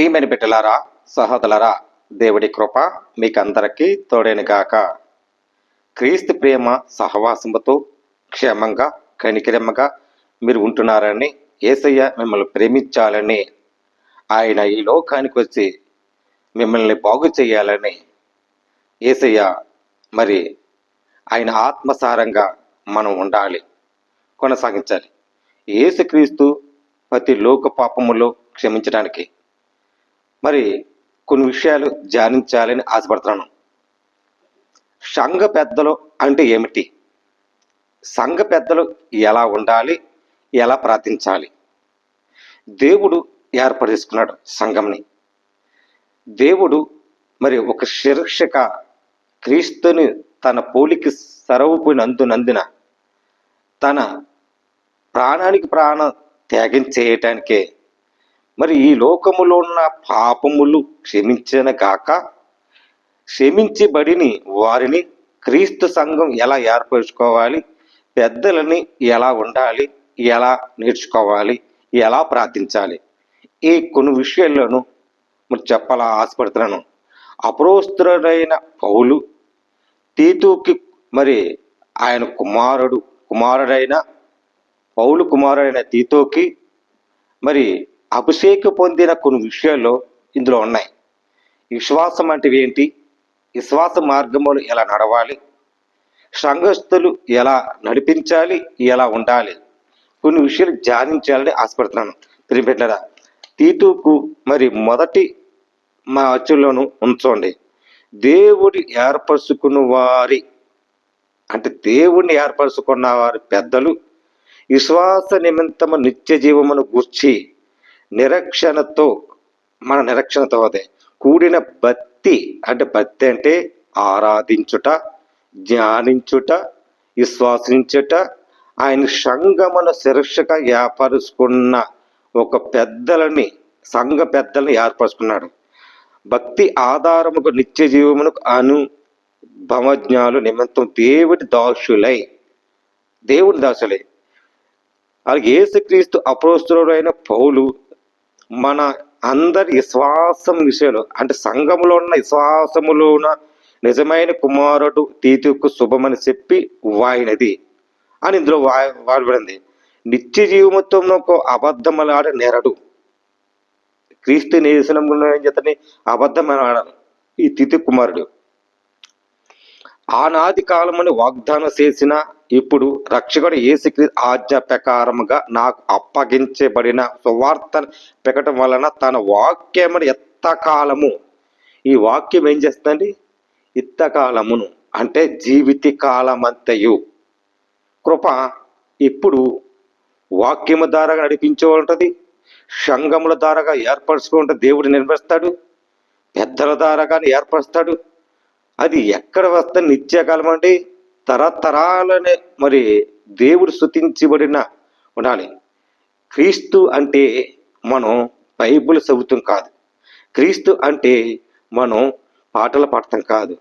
ప్రియమైన బిడ్డలారా సహోదలరా దేవుడి కృప మీకందరికీ తోడేనుగాక క్రీస్తు ప్రేమ సహవాసముతో క్షేమంగా కనికరమ్మగా మీరు ఉంటున్నారని ఏసయ్య మిమ్మల్ని ప్రేమించాలని ఆయన ఈ లోకానికి వచ్చి మిమ్మల్ని బాగు చేయాలని ఏసయ్య మరి ఆయన ఆత్మసారంగా మనం ఉండాలి కొనసాగించాలి. ఏసుక్రీస్తు ప్రతి లోక పాపములో క్షమించడానికి మరి కొన్ని విషయాలు ధ్యానించాలని ఆశపడుతున్నాను. సంఘ పెద్దలు అంటే ఏమిటి? సంఘ పెద్దలు ఎలా ఉండాలి? ఎలా ప్రార్థించాలి? దేవుడు ఏర్పరచేసుకున్నాడు సంఘంని. దేవుడు మరి ఒక శిక్షక క్రీస్తుని తన పోలికి సరవుపోయినందునందున తన ప్రాణానికి ప్రాణం త్యాగం చేయటానికే మరి ఈ లోకములో ఉన్న పాపములు క్షమించిన కాక క్షమించబడిని వారిని క్రీస్తు సంఘం ఎలా ఏర్పరచుకోవాలి? పెద్దలని ఎలా ఉండాలి? ఎలా నేర్చుకోవాలి? ఎలా ప్రార్థించాలి? ఈ కొన్ని విషయాల్లోనూ మరి చెప్పాలా ఆశపడుతున్నాను. అప్రోస్తుడైన పౌలు తీతుకి మరి ఆయన కుమారుడు కుమారుడైన పౌలు కుమారుడైన తీతోకి మరి అభిషేక పొందిన కొన్ని విషయాలు ఇందులో ఉన్నాయి. విశ్వాసం అంటే ఏంటి? విశ్వాస మార్గములు ఎలా నడవాలి? సంఘస్థులు ఎలా నడిపించాలి? ఎలా ఉండాలి? కొన్ని విషయాలు ధ్యానించాలని ఆశపడుతున్నాను. తిరిగిపెట్టారా తీతుకు మరి మొదటి మా అచ్చులను ఉంచండి. దేవుడి ఏర్పరచుకున్న వారి అంటే దేవుణ్ణి ఏర్పరచుకున్న వారి పెద్దలు విశ్వాస నిమిత్తము నిత్య జీవమును గూర్చి నిరక్షణతో మన నిరక్షణతో అదే కూడిన భక్తి అంటే భక్తి అంటే ఆరాధించుట ధ్యానించుట విశ్వాసించుట ఆయన సంఘమును శిరక్షగా ఏర్పరుచుకున్న ఒక పెద్దలని సంఘ పెద్దలను ఏర్పరుచుకున్నాడు. భక్తి ఆధారముకు నిత్య జీవమునకు అను భవజ్ఞాలు నిమిత్తం దేవుడి దాసులై దేవుడి దాసులై. అలాగే యేసుక్రీస్తు అప్రోస్తుడైన పౌలు మన అందరి విశ్వాసం విషయంలో అంటే సంఘములో ఉన్న విశ్వాసములో ఉన్న నిజమైన కుమారుడు తీతుకు శుభమని చెప్పి వాయినది. అని ఇందులో వా వాడబడింది. నిత్య జీవముతో అబద్ధములాడ నెరడు. క్రీస్తు నేసనంలో ఏం చేతని అబద్ధమైన ఈ తితి కుమారుడు. ఆనాది కాలమని వాగ్దానం చేసిన ఇప్పుడు రక్షకుడు ఏసుక్రీ ఆజ్ఞ ప్రకారముగా నాకు అప్పగించబడిన సువార్త పెకటం వలన తన వాక్యమును ఎత్తకాలము ఈ వాక్యం ఏం చేస్తుందండి? ఇత్తకాలమును అంటే జీవిత కాలమంతయు కృప ఇప్పుడు వాక్యము ద్వారా నడిపించే ఉంటుంది సంఘముల ద్వారాగా ఏర్పరచుకుంటే దేవుడు నిర్మిస్తాడు పెద్దల ద్వారాగా ఏర్పరుస్తాడు అది ఎక్కడ వస్తే నిత్యకాలం అండి? తరతరాలనే మరి దేవుడు స్థుతించబడిన ఉండాలి. క్రీస్తు అంటే మనం బైబుల్ చదువుతాం కాదు. క్రీస్తు అంటే మనం పాటలు పాడతాం కాదు.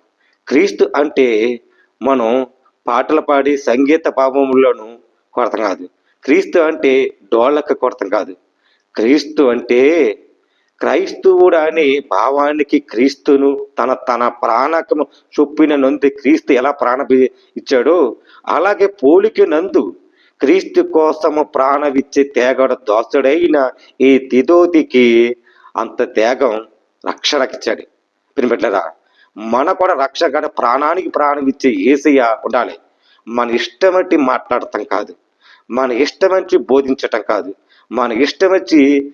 క్రీస్తు అంటే మనం పాటలు పాడి సంగీత భావములను కొడతాం కాదు. క్రీస్తు అంటే డోళ్ళక కొడతాం కాదు. క్రీస్తు అంటే క్రైస్తవుడు అనే భావానికి క్రీస్తును తన తన ప్రాణకము చొప్పిన నందు క్రీస్తు ఎలా ప్రాణ ఇచ్చాడో? అలాగే పోలిక నందు క్రీస్తు కోసము ప్రాణవిచ్చే తేగడ దోసుడైన ఈ తిదోతికి అంత త్యాగం రక్షణకిచ్చాడు పినిపెట్టలేదా మన కూడా రక్షక ప్రాణానికి ప్రాణం ఇచ్చే ఏసయ్య ఉండాలి. మన ఇష్టం వచ్చి మాట్లాడటం కాదు. మన ఇష్టం వచ్చి బోధించటం కాదు. మన ఇష్టం వచ్చి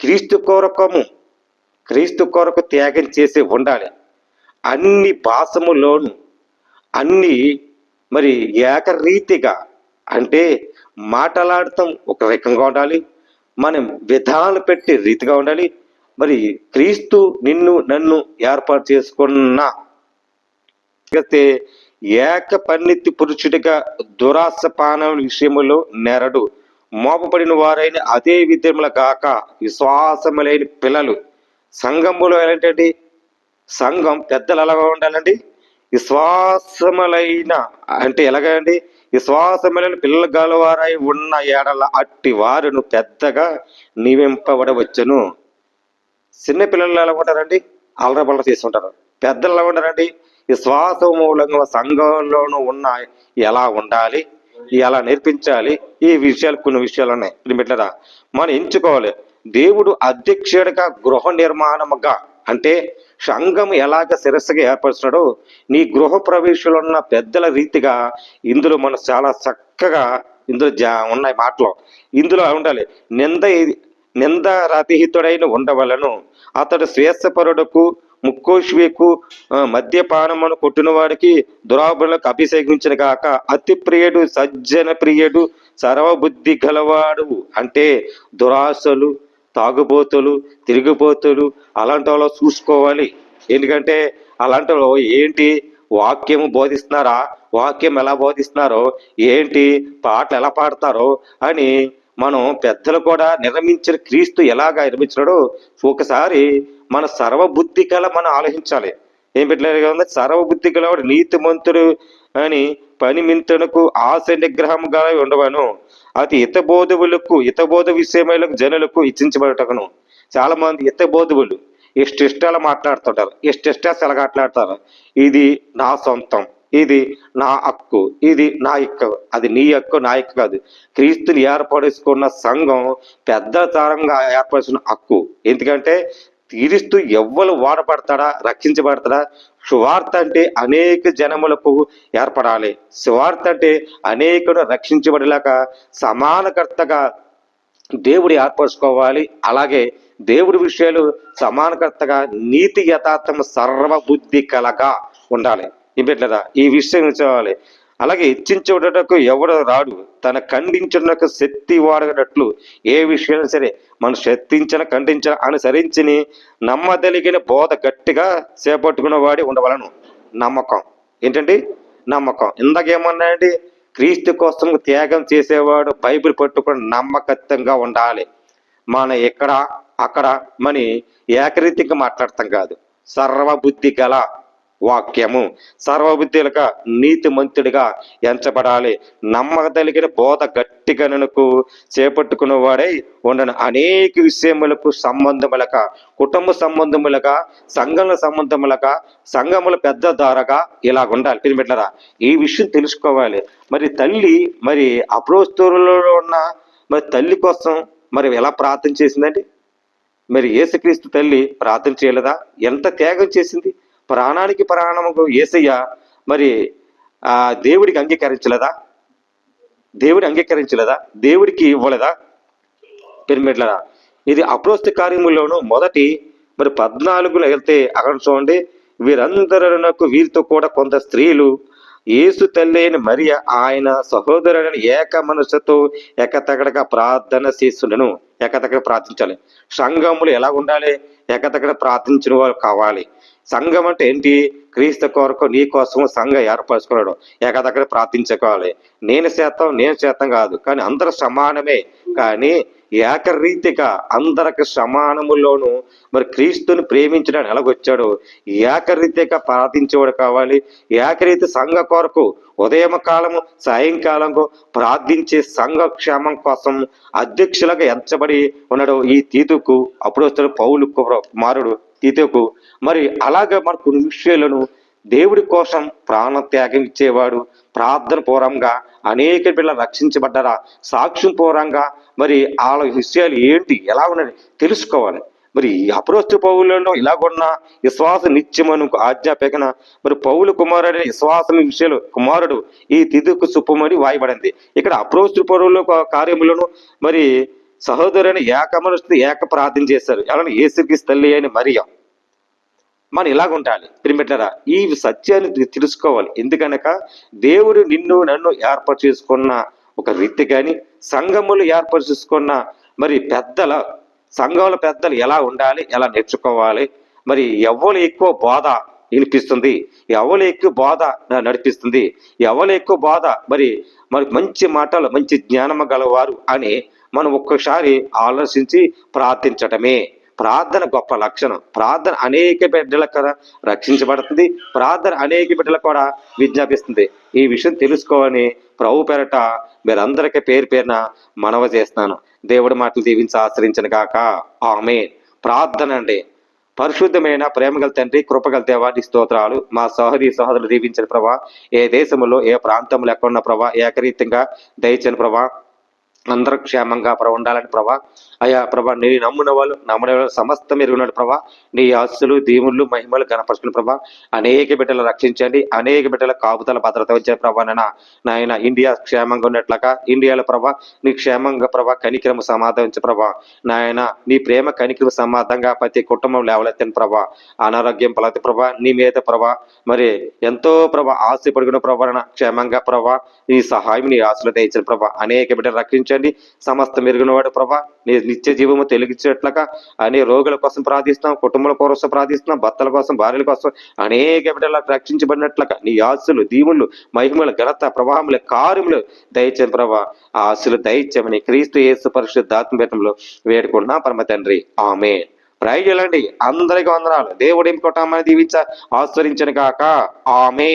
క్రీస్తు కొరకము క్రీస్తు కొరకు త్యాగం చేసి ఉండాలి. అన్ని భాషములోను అన్ని మరి ఏకరీతిగా అంటే మాట్లాడటం ఒక రకంగా ఉండాలి. మనం విధానాలు పెట్టే రీతిగా ఉండాలి. మరి క్రీస్తు నిన్ను నన్ను ఏర్పాటు చేసుకున్న అయితే ఏక పన్నెత్తి పురుషుడిగా దురాశ పానం విషయంలో నెరడు. మోపబడిన వారైన అదే విద్యముల కాక విశ్వాసములైన పిల్లలు. సంఘములో ఏంటండి సంఘం పెద్దలు ఎలాగ ఉండాలండి? విశ్వాసములైన అంటే ఎలాగండి విశ్వాసములైన పిల్లలు గలవారై ఉన్న ఏడల అట్టి వారును పెద్దగా నివింపబడవచ్చును చిన్న పిల్లలు ఎలా ఉంటారండి? అలరబలర తీసుకుంటారు పెద్దలు ఎలా ఉంటారండి? విశ్వాస మూలంగా సంఘంలోనూ ఉన్న ఎలా ఉండాలి? ఎలా నేర్పించాలి? ఈ విషయాలు కొన్ని విషయాలు ఉన్నాయి. ఇది మనం ఎంచుకోవాలి. దేవుడు అధ్యక్షుడిగా గృహ నిర్మాణముగా అంటే సంఘం ఎలాగ శిరస్సుగా ఏర్పరుస్తున్నాడో నీ గృహ ప్రవేశంలో ఉన్న పెద్దల రీతిగా ఇందులో మనం చాలా చక్కగా ఇందులో జా ఉన్నాయి మాటలు. ఇందులో ఉండాలి. నింద నింద రతిహితుడైన ఉండవలను అతడు స్వేచ్ఛపరుడుకు ముక్కోష్వేకు మద్యపానమును కొట్టిన వాడికి దురాభరణకు అభిషేకించిన కాక అతి ప్రియుడు సజ్జన ప్రియుడు సర్వబుద్ధి గలవాడు. అంటే దురాశలు తాగుబోతులు తిరిగిపోతులు అలాంటి వాళ్ళు చూసుకోవాలి. ఎందుకంటే అలాంటి వాళ్ళు ఏంటి వాక్యము బోధిస్తున్నారా వాక్యం ఎలా బోధిస్తున్నారో ఏంటి పాటలు ఎలా పాడతారో అని మనం పెద్దలు కూడా నిర్మించిన క్రీస్తు ఎలాగా నిర్మించినాడో ఒకసారి మన సర్వబుద్ధి గల మనం ఆలోచించాలి. ఏం పెట్టలేదు కదా సర్వబుద్ధి గలవాడు నీతిమంతుడు అని పనిమింతనకు ఆశ నిగ్రహం ఉండవను. అది ఇతబోధువులకు హితబోధ విషయమైన జనులకు ఇచ్చించబడటకును. చాలా మంది ఇష్ట ఇష్టాల మాట్లాడుతుంటారు ఇష్ట ఇష్టాలు మాట్లాడతారు ఇది నా సొంతం. ఇది నా హక్కు ఇది నా హక్కు. అది నీ హక్కు నా హక్కు కాదు. క్రీస్తుని ఏర్పడేసుకున్న సంఘం పెద్ద తరంగా ఏర్పరుచుకున్న హక్కు. ఎందుకంటే క్రీస్తు ఎవ్వరు వాడబడతాడా రక్షించబడతాడా? సువార్త అంటే అనేక జనములకు ఏర్పడాలి. సువార్త అంటే అనేకుడు రక్షించబడేలాగా సమానకర్తగా దేవుడు ఏర్పరచుకోవాలి. అలాగే దేవుడి విషయాలు సమానకర్తగా నీతి యథార్థం సర్వబుద్ధి కలగా ఉండాలి. ఈ ఈ విషయం ఉంచుకోవాలి అలాగే హెచ్చించుటకు ఎవడు రాడు. తన ఖండించుటకు శక్తి వాడగనట్లు ఏ విషయం సరే మనం శక్తించిన ఖండించిన అనుసరించిని నమ్మదలిగిన బోధ గట్టిగా చేపట్టుకున్న వాడి ఉండవలను. నమ్మకం. ఏంటండి? నమ్మకం. ఇందాకేమన్నాయండి క్రీస్తు కోసం త్యాగం చేసేవాడు బైబిల్ పట్టుకుని నమ్మకత్వంగా ఉండాలి. మన ఎక్కడ అక్కడ మని ఏకరీతిగా మాట్లాడతాం కాదు. సర్వబుద్ధి గల వాక్యము. సర్వబుద్ధిలుగా నీతిమంతుడిగా ఎంచబడాలి. నమ్మకదలిగిన బోధ గట్టిగణనకు చేపట్టుకున్న వాడై ఉండను. అనేక విషయములకు సంబంధములక కుటుంబ సంబంధములుగా సంఘముల సంబంధములక సంఘముల పెద్ద దారగా ఇలా ఉండాలి పిలిపెట్టారా ఈ విషయం తెలుసుకోవాలి. మరి తల్లి మరి అప్రోస్తూరులో ఉన్న మరి తల్లి కోసం మరి ఎలా ప్రార్థన చేసిందండి? మరి యేసుక్రీస్తు తల్లి ప్రార్థన చేయలేదా? ఎంత త్యాగం చేసింది? ప్రాణానికి ప్రాణముకు ఏసయ్య మరి ఆ దేవుడికి అంగీకరించలేదా? దేవుడి అంగీకరించలేదా? దేవుడికి ఇవ్వలేదా? పిరమిడ్లరా ఇది అప్రోస్తి కార్యములోను మొదటి మరి పద్నాలుగులో వెళ్తే అక్కడ చూడండి వీరందరునకు వీరితో కూడా కొంత స్త్రీలు యేసు తల్లి అయిన మరియ ఆయన సహోదరుని ఏక మనసుతో ఎకతగడగా ప్రార్థన చేస్తుండను. ఎకతగడ ప్రార్థించాలి. సంఘములు ఎలా ఉండాలి? ఎకతగడ ప్రార్థించిన వారు కావాలి. సంఘం అంటే ఏంటి? క్రీస్తు కొరకు నీ కోసం సంఘం ఏర్పరచుకున్నాడు. ఏకదగ్గర ప్రార్థించుకోవాలి. నేను శాతం నేను శాతం కాదు. కానీ అందరూ సమానమే. కానీ ఏకరీతిగా అందరికి సమానములోను మరి క్రీస్తుని ప్రేమించడానికి ఎలాగొచ్చాడు? ఏకరీతిగా ప్రార్థించేవాడు కావాలి. ఏకరీతి సంఘ కొరకు ఉదయం కాలము సాయంకాలము ప్రార్థించే సంఘ క్షేమం కోసం అధ్యక్షులుగా ఎంచబడి ఉన్నాడు ఈ తీతుకు. అప్పుడు వస్తాడు పౌలు కుమారుడు. తీతుకు మరి అలాగే మన కొన్ని విషయాలను దేవుడి కోసం ప్రాణ త్యాగం ఇచ్చేవాడు ప్రార్థన పూర్వంగా అనేక పిల్లలు రక్షించబడ్డారా? సాక్ష్యం పూర్వంగా మరి వాళ్ళ విషయాలు ఏంటి? ఎలా ఉన్నది? తెలుసుకోవాలి. మరి ఈ అప్రోస్తు పౌలలో ఇలాగున్న విశ్వాస నిత్యమను ఆజ్ఞాపేకన మరి పౌలు కుమారుడు విశ్వాసం విషయాలు కుమారుడు ఈ తిదుకు సుప్పమని వాయబడింది. ఇక్కడ అప్రోస్తు పౌరుల కార్యములను మరి సహోదరుని ఏకమనస్తు ఏక ప్రార్థన చేశారు. ఎలా ఏసుకి తల్లి అని మరియా? మనం ఇలాగ ఉండాలి? పిరిమిట్లరా ఈ సత్యాన్ని తెలుసుకోవాలి. ఎందుకనక దేవుడు నిన్ను నన్ను ఏర్పాటు చేసుకున్న ఒక రీతి కానీ సంఘములు ఏర్పాటు చేసుకున్న మరి పెద్దల సంఘముల పెద్దలు ఎలా ఉండాలి ఎలా నేర్చుకోవాలి మరి ఎవరు ఎక్కువ బోధ వినిపిస్తుంది ఎవరు ఎక్కువ బోధ నడిపిస్తుంది ఎవరు ఎక్కువ బోధ మరి మరి మంచి మాటలు మంచి జ్ఞానము గలవారు అని మనం ఒక్కసారి ఆలోచించి ప్రార్థించటమే. ప్రార్థన గొప్ప లక్షణం. ప్రార్థన అనేక బిడ్డలకు రక్షించబడుతుంది. ప్రార్థన అనేక బిడ్డలకు కూడా విజ్ఞాపిస్తుంది. ఈ విషయం తెలుసుకోవని ప్రభు పెరట మీరందరికీ పేరు పేరున మనవ చేస్తున్నాను. దేవుడి మాటలు దీవించి ఆశ్రయించను కాక ఆమె ప్రార్థన అండి. పరిశుద్ధమైన ప్రేమగల తండ్రి కృపగల దేవాటి స్తోత్రాలు. మా సహరి సహోదరులు దీవించిన ప్రభా. ఏ దేశంలో ఏ ప్రాంతంలో ఎక్కడున్న ప్రభా ఏకరీతంగా దయచని ప్రభా. అందరూ క్షేమంగా ప్రభా ఉండాలని ప్రభా. అయ్యా ప్రభా నీ నమ్మున వాళ్ళు నమ్మున వాళ్ళు సమస్తం ఎరుగున్నాడు ప్రభా. నీ ఆస్తులు దీవుళ్ళు మహిమలు కనపరుచుకుని ప్రభా. అనేక బిడ్డలు రక్షించండి అనేక బిడ్డల కాపుతల భద్రత వచ్చే ప్రభా నాయన. ఇండియా క్షేమంగా ఉన్నట్లక ఇండియాలో ప్రభా నీ క్షేమంగా ప్రభా కనిక్రమ సమాధానించు ప్రభా. నాయన నీ ప్రేమ కనిక్రమ సమాధంగా ప్రతి కుటుంబం లేవలెత్తని ప్రభా. అనారోగ్యం పలతి ప్రభా నీ మీద ప్రభా. మరి ఎంతో ప్రభా ఆస్తి పడుకున్న ప్రభా క్షేమంగా ప్రభా నీ సహాయం నీ ఆస్తులు దయచిన ప్రభా. అనేక బిడ్డలు రక్షించండి సమస్త మెరుగునవాడు ప్రభా. నీ నిత్య జీవము తెలిగించేట్లక అనే రోగుల కోసం ప్రార్థిస్తున్నాం కుటుంబాల కోసం ప్రార్థిస్తున్నాం భర్తల కోసం భార్యల కోసం అనేక బిడ్డలకు రక్షించబడినట్లక నీ ఆశలు దీవులు మహిమలు ఘనత ప్రభావములు కార్యములు దయచని ప్రభా. ఆ ఆశలు దయచమని క్రీస్తు యేసు పరిశుద్ధాత్మ పీఠంలో వేడుకున్నా పరమ తండ్రి ఆమె ప్రయోజనండి అందరికీ వందనాలు. దేవుడి కొట్టమని దీవించ ఆశ్వరించను కాక ఆమె